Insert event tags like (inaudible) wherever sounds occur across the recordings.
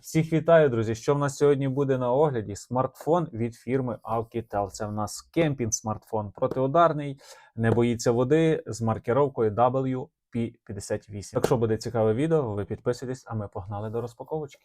Всіх вітаю, друзі! Що в нас сьогодні буде на огляді? Смартфон від фірми Alcatel. Це в нас кемпінг смартфон протиударний, не боїться води з маркіровкою WP58. Якщо буде цікаве відео, ви підписуйтесь, а ми погнали до розпаковочки.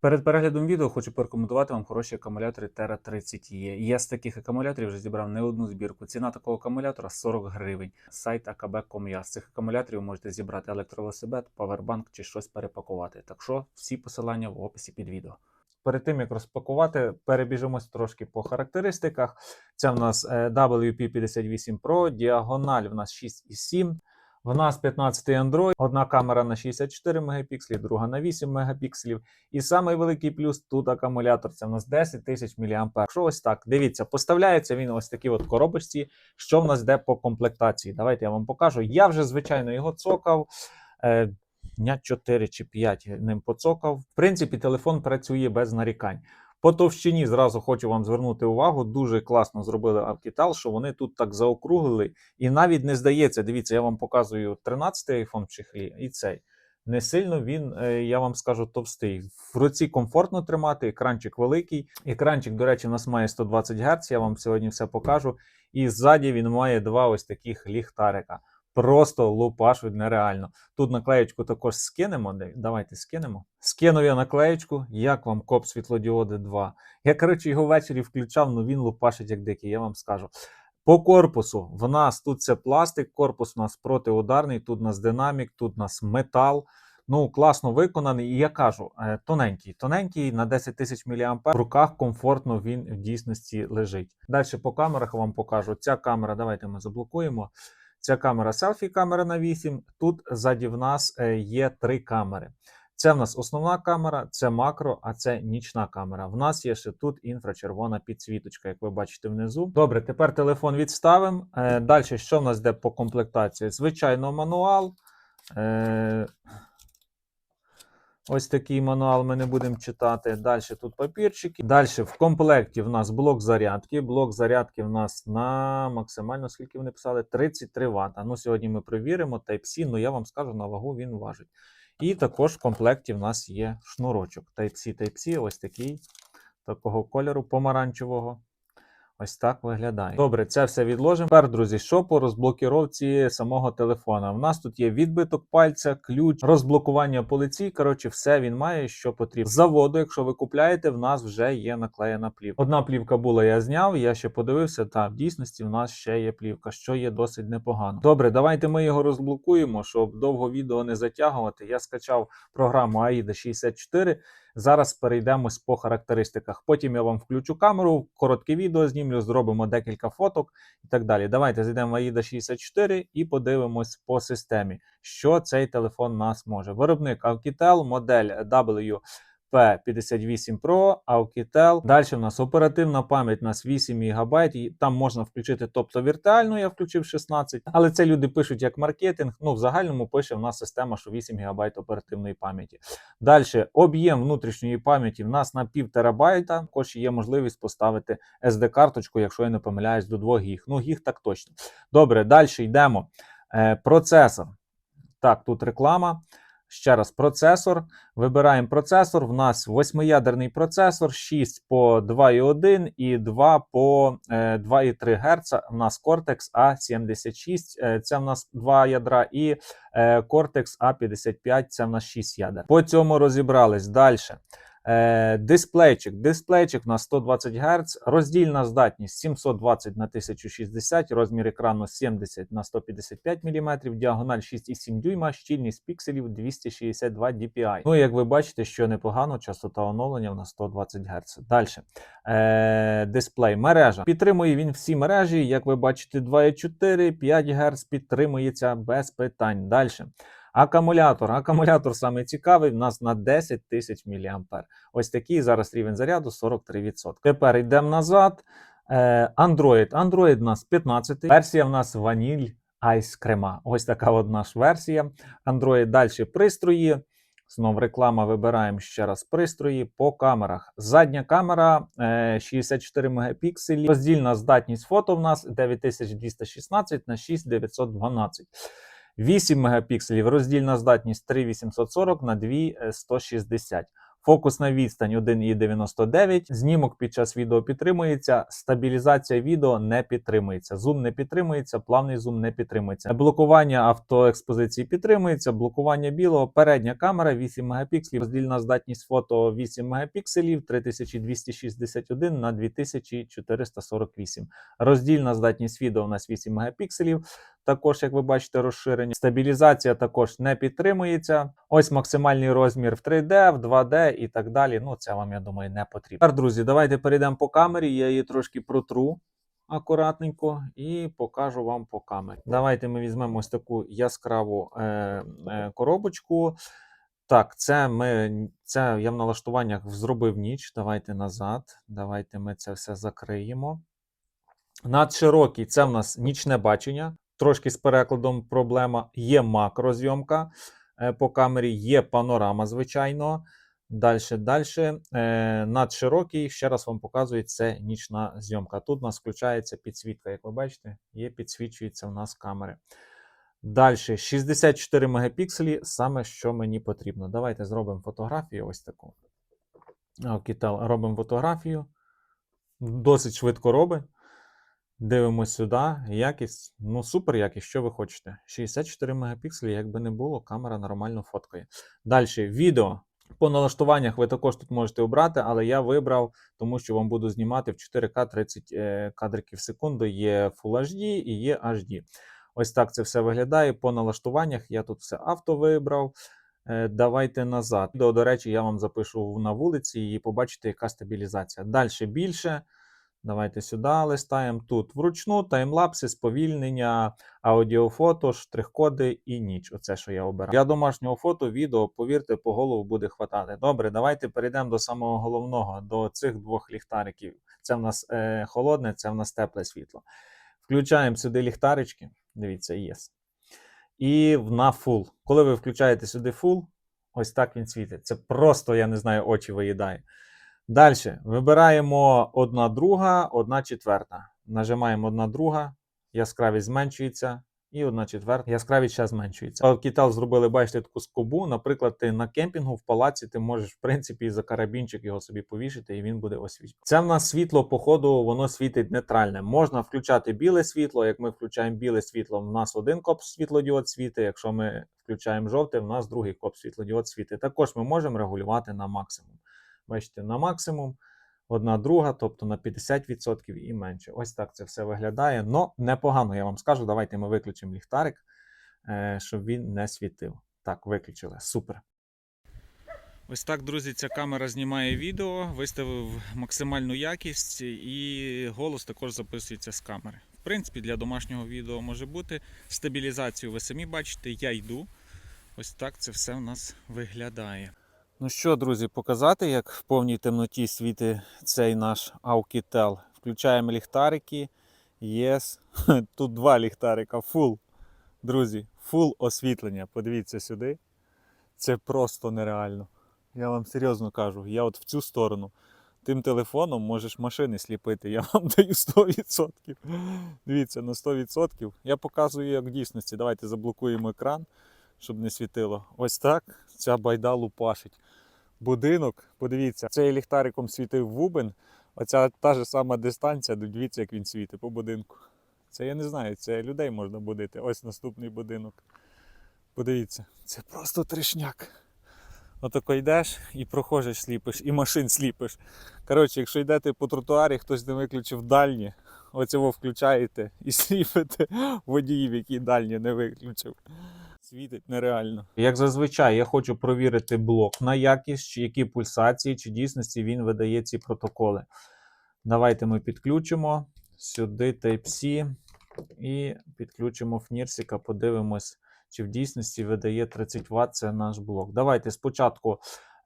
Перед переглядом відео хочу порекомендувати вам хороші акумулятори Terra 30 e Я з таких акумуляторів вже зібрав не одну збірку. Ціна такого акумулятора 40 гривень. Сайт akb.com.ua. З цих акумуляторів можете зібрати електровелосипед, павербанк чи щось перепакувати. Так що всі посилання в описі під відео. Перед тим як розпакувати, перебіжимось трошки по характеристиках. Це в нас е, WP58 Pro, діагональ в нас 6,7. В нас 15 Android, одна камера на 64 мегапікселі, друга на 8 мегапікселів. І самий великий плюс тут акумулятор. Це в нас 10 тисяч мА. Що ось так, дивіться, поставляється він ось такій от коробочці. Що в нас йде по комплектації? Давайте я вам покажу. Я вже, звичайно, його цокав. Е, Дня 4 чи 5 ним поцокав. В принципі, телефон працює без нарікань. По товщині зразу хочу вам звернути увагу. Дуже класно зробили Alcatel, що вони тут так заокруглили. І навіть не здається, дивіться, я вам показую 13-й iPhone в чехлі і цей. Не сильно він, е, я вам скажу, товстий. В руці комфортно тримати, екранчик великий. Екранчик, до речі, у нас має 120 Гц, я вам сьогодні все покажу. І ззаді він має два ось таких ліхтарика. Просто лупашуть нереально. Тут наклеєчку також скинемо. Давайте скинемо. Скинув я наклеєчку, як вам коп світлодіоди 2. Я, коротше, його ввечері включав, але він лупашить як дикий, я вам скажу. По корпусу в нас тут це пластик, корпус у нас протиударний, тут у нас динамік, тут у нас метал. Ну, класно виконаний. І я кажу, е, тоненький, тоненький на 10 тисяч мА. В руках комфортно він в дійсності лежить. Далі по камерах вам покажу. Ця камера, давайте ми заблокуємо. Ця камера селфі, камера на 8. Тут ззаді в нас е, є три камери. Це в нас основна камера, це макро, а це нічна камера. В нас є ще тут інфрачервона підсвіточка, як ви бачите внизу. Добре, тепер телефон відставимо. Е, Далі, що в нас йде по комплектації? Звичайно, мануал. Ось такий мануал ми не будемо читати. Далі тут папірчики. Далі в комплекті в нас блок зарядки. Блок зарядки в нас на максимально, скільки вони писали, 33 Вт. Ну, сьогодні ми перевіримо Type-C, ну я вам скажу, на вагу він важить. І також в комплекті в нас є шнурочок. Type-C, Type-C, ось такий, такого кольору помаранчевого. Ось так виглядає. Добре, це все відложимо. Тепер, друзі, що по розблокіровці самого телефона? У нас тут є відбиток пальця, ключ, розблокування полиці. Коротше, все він має, що потрібно. З заводу, якщо ви купляєте, в нас вже є наклеєна плівка. Одна плівка була, я зняв, я ще подивився. Та в дійсності в нас ще є плівка, що є досить непогано. Добре, давайте ми його розблокуємо, щоб довго відео не затягувати. Я скачав програму AIDA 64. Зараз перейдемось по характеристиках. Потім я вам включу камеру, коротке відео знімлю, зробимо декілька фоток і так далі. Давайте зайдемо в AIDA 64 і подивимось по системі, що цей телефон нас може. Виробник Alcatel, модель W. P58 Pro, Alcatel. Далі у нас оперативна пам'ять у нас 8 ГБ. Там можна включити, тобто віртуальну, я включив 16, але це люди пишуть як маркетинг. Ну, в загальному пише в нас система, що 8 ГБ оперативної пам'яті. Далі об'єм внутрішньої пам'яті в нас на пів терабайта. Також є можливість поставити SD-карточку, якщо я не помиляюсь, до 2 гіг. Ну, гіг так точно. Добре, далі йдемо. Е, процесор. Так, тут реклама. Ще раз, процесор. Вибираємо процесор. В нас восьмиядерний процесор, 6 по 2,1 і 2 по е, 2,3 Гц. У нас Cortex A76, е, це в нас 2 ядра, і е, Cortex A55, це в нас 6 ядер. По цьому розібрались далі. Е, дисплейчик. Дисплейчик на 120 Гц, роздільна здатність 720 на 1060, розмір екрану 70 на 155 мм, діагональ 6,7 дюйма, щільність пікселів 262 dpi. Ну, як ви бачите, що непогано, частота оновлення на 120 Гц. Далі. Е, дисплей мережа. Підтримує він всі мережі, як ви бачите, 2,4, 5 Гц підтримується без питань. Далі. Акумулятор. Акумулятор саме цікавий. У нас на 10 тисяч мА. Ось такий зараз рівень заряду 43%. Тепер йдемо назад. Е, Android. Android у нас 15. Версія в нас ваніль Ice крема. Ось така от наша версія. Android далі пристрої. Знов реклама вибираємо ще раз пристрої по камерах. Задня камера е, 64 мегапікселі. Роздільна здатність фото в нас 9216 на 6912. 8 мегапікселів, роздільна здатність 3840 на 2160. Фокусна відстань 1,99. Знімок під час відео підтримується. Стабілізація відео не підтримується. Зум не підтримується, плавний зум не підтримується. Блокування автоекспозиції підтримується. Блокування білого. Передня камера 8 мегапікселів. Роздільна здатність фото 8 мегапікселів 3261 на 2448. Роздільна здатність відео у нас 8 мегапікселів. Також, як ви бачите, розширення. Стабілізація також не підтримується. Ось максимальний розмір в 3D, в 2D і так далі. Ну, це вам, я думаю, не потрібно. Тепер, друзі, давайте перейдемо по камері. Я її трошки протру акуратненько і покажу вам по камері. Давайте ми візьмемо ось таку яскраву е, е, коробочку. Так, це ми це я в налаштуваннях зробив ніч. Давайте назад. Давайте ми це все закриємо. Надширокий це в нас нічне бачення. Трошки з перекладом проблема. Є макрозйомка е, по камері, є панорама, звичайно. Далі, далі. Е, надширокий, ще раз вам показую, це нічна зйомка. Тут у нас включається підсвітка, як ви бачите, є підсвічується у нас камери. Далі 64 мегапікселі, саме що мені потрібно. Давайте зробимо фотографію. Ось таку. Окей, робимо фотографію. Досить швидко робить. Дивимось сюди. Якість. Ну, супер якість, що ви хочете. 64 мегапікселі, якби не було, камера нормально фоткає. Далі, відео. По налаштуваннях ви також тут можете обрати, але я вибрав, тому що вам буду знімати в 4К 30 е, кадриків в секунду. Є Full HD і є HD. Ось так це все виглядає. По налаштуваннях я тут все авто вибрав. Е, Давайте назад. Відео, до речі, я вам запишу на вулиці і побачите, яка стабілізація. Далі більше. Давайте сюди листаємо. Тут вручну таймлапси, сповільнення, аудіофото, штрих-коди і ніч. Оце, що я обираю. Для домашнього фото, відео, повірте, по голову буде хватати. Добре, давайте перейдемо до самого головного, до цих двох ліхтариків. Це в нас е, холодне, це в нас тепле світло. Включаємо сюди ліхтарички. Дивіться, єс. І на full. Коли ви включаєте сюди full, ось так він світить. Це просто, я не знаю, очі виїдає. Далі вибираємо одна друга, одна четверта. Нажимаємо одна друга, яскравість зменшується, і одна четверта, яскравість ще зменшується. Кітел зробили, бачите, таку скобу. Наприклад, ти на кемпінгу в палаці ти можеш, в принципі, за карабінчик його собі повішити, і він буде освітлювати. Це в нас світло, по ходу, воно світить нейтральне. Можна включати біле світло. Як ми включаємо біле світло, в нас один коп світлодіод світить. Якщо ми включаємо жовте, в нас другий коп світлодіод світить. Також ми можемо регулювати на максимум. Бачите, на максимум, одна друга, тобто на 50% і менше. Ось так це все виглядає. Но непогано, я вам скажу. Давайте ми виключимо ліхтарик, е, щоб він не світив. Так, виключили. Супер. Ось так, друзі, ця камера знімає відео, виставив максимальну якість і голос також записується з камери. В принципі, для домашнього відео може бути. Стабілізацію ви самі бачите, я йду. Ось так це все у нас виглядає. Ну що, друзі, показати, як в повній темноті світить цей наш Aukitel. Включаємо ліхтарики. Yes. (laughs) Тут два ліхтарика. Фул. Друзі, фул освітлення. Подивіться сюди. Це просто нереально. Я вам серйозно кажу, я от в цю сторону. Тим телефоном можеш машини сліпити. Я вам (laughs) даю 100%. Дивіться, на 100%. Я показую, як в дійсності. Давайте заблокуємо екран, щоб не світило. Ось так ця байда лупашить. Будинок, подивіться, цей ліхтариком світив Вубен. Оця та ж сама дистанція, дивіться, як він світить по будинку. Це я не знаю, це людей можна будити. Ось наступний будинок. Подивіться, це просто тришняк. Отако йдеш і прохожиш сліпиш, і машин сліпиш. Коротше, якщо йдете по тротуарі, хтось не виключив дальні, оцього включаєте і (laughs) сліпите водіїв, які дальні не виключив. Світить нереально. Як зазвичай, я хочу провірити блок на якість, які пульсації, чи дійсності він видає ці протоколи. Давайте ми підключимо сюди Type-C і підключимо фнірсика, подивимось, чи в дійсності видає 30 Вт це наш блок. Давайте спочатку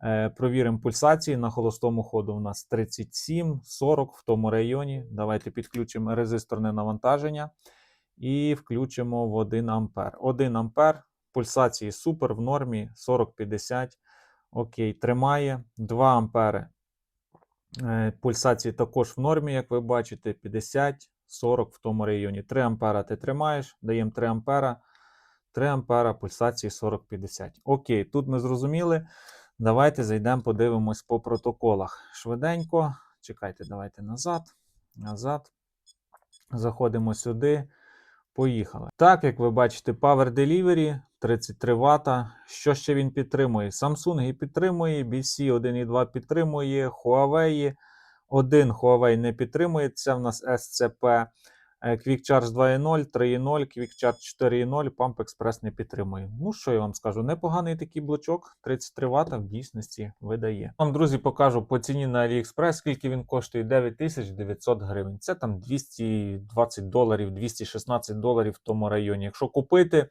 е, провіримо пульсації на холостому ходу. У нас 37, 40 в тому районі. Давайте підключимо резисторне навантаження і включимо в 1 ампер. 1 ампер, пульсації супер в нормі 40-50. Окей, тримає 2 ампери. Е, Пульсації також в нормі, як ви бачите, 50, 40 в тому районі. 3 ампера ти тримаєш, даємо 3 ампера. 3 ампера пульсації 40-50. Окей, тут ми зрозуміли. Давайте зайдемо, подивимось по протоколах. Швиденько. Чекайте, давайте назад. Назад. Заходимо сюди. Поїхали. Так, як ви бачите, Power Delivery 33 Вт. Що ще він підтримує? Samsung підтримує, BC 1.2 підтримує, Huawei Один Huawei не підтримує. Це в нас SCP. Quick Charge 2.0, 3.0, Quick Charge 4.0, Pump Express не підтримує. Ну, що я вам скажу, непоганий такий блочок, 33 Вт в дійсності видає. Вам, друзі, покажу по ціні на AliExpress, скільки він коштує 9900 гривень. Це там 220 доларів, 216 доларів в тому районі. Якщо купити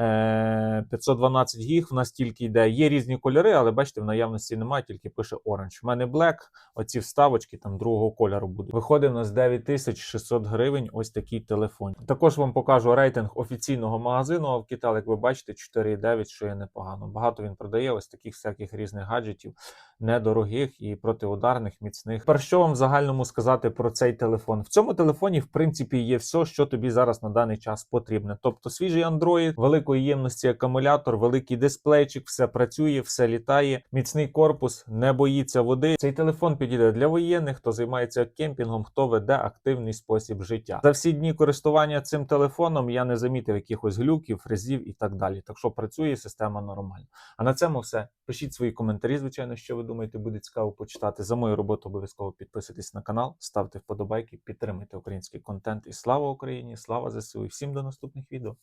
512 гіг, в нас тільки йде. Є різні кольори, але бачите, в наявності немає, тільки пише Orange. У мене Black, оці вставочки там другого кольору будуть. Виходить у нас 9600 гривень. Ось такий телефон. Також вам покажу рейтинг офіційного магазину Avkital, як ви бачите, 4,9, що є непогано. Багато він продає ось таких всяких різних гаджетів, недорогих і протиударних, міцних. Тепер що вам в загальному сказати про цей телефон? В цьому телефоні, в принципі, є все, що тобі зараз на даний час потрібне. Тобто свіжий Android, великої ємності акумулятор, великий дисплейчик, все працює, все літає, міцний корпус, не боїться води. Цей телефон підійде для воєнних, хто займається кемпінгом, хто веде активний спосіб життя. За всі дні користування цим телефоном я не замітив якихось глюків, фрезів і так далі. Так що працює система нормально. А на цьому все. Пишіть свої коментарі, звичайно, що ви думаєте, буде цікаво почитати. За мою роботу обов'язково підписуйтесь на канал, ставте вподобайки, підтримуйте український контент. І слава Україні! Слава ЗСУ! І всім до наступних відео.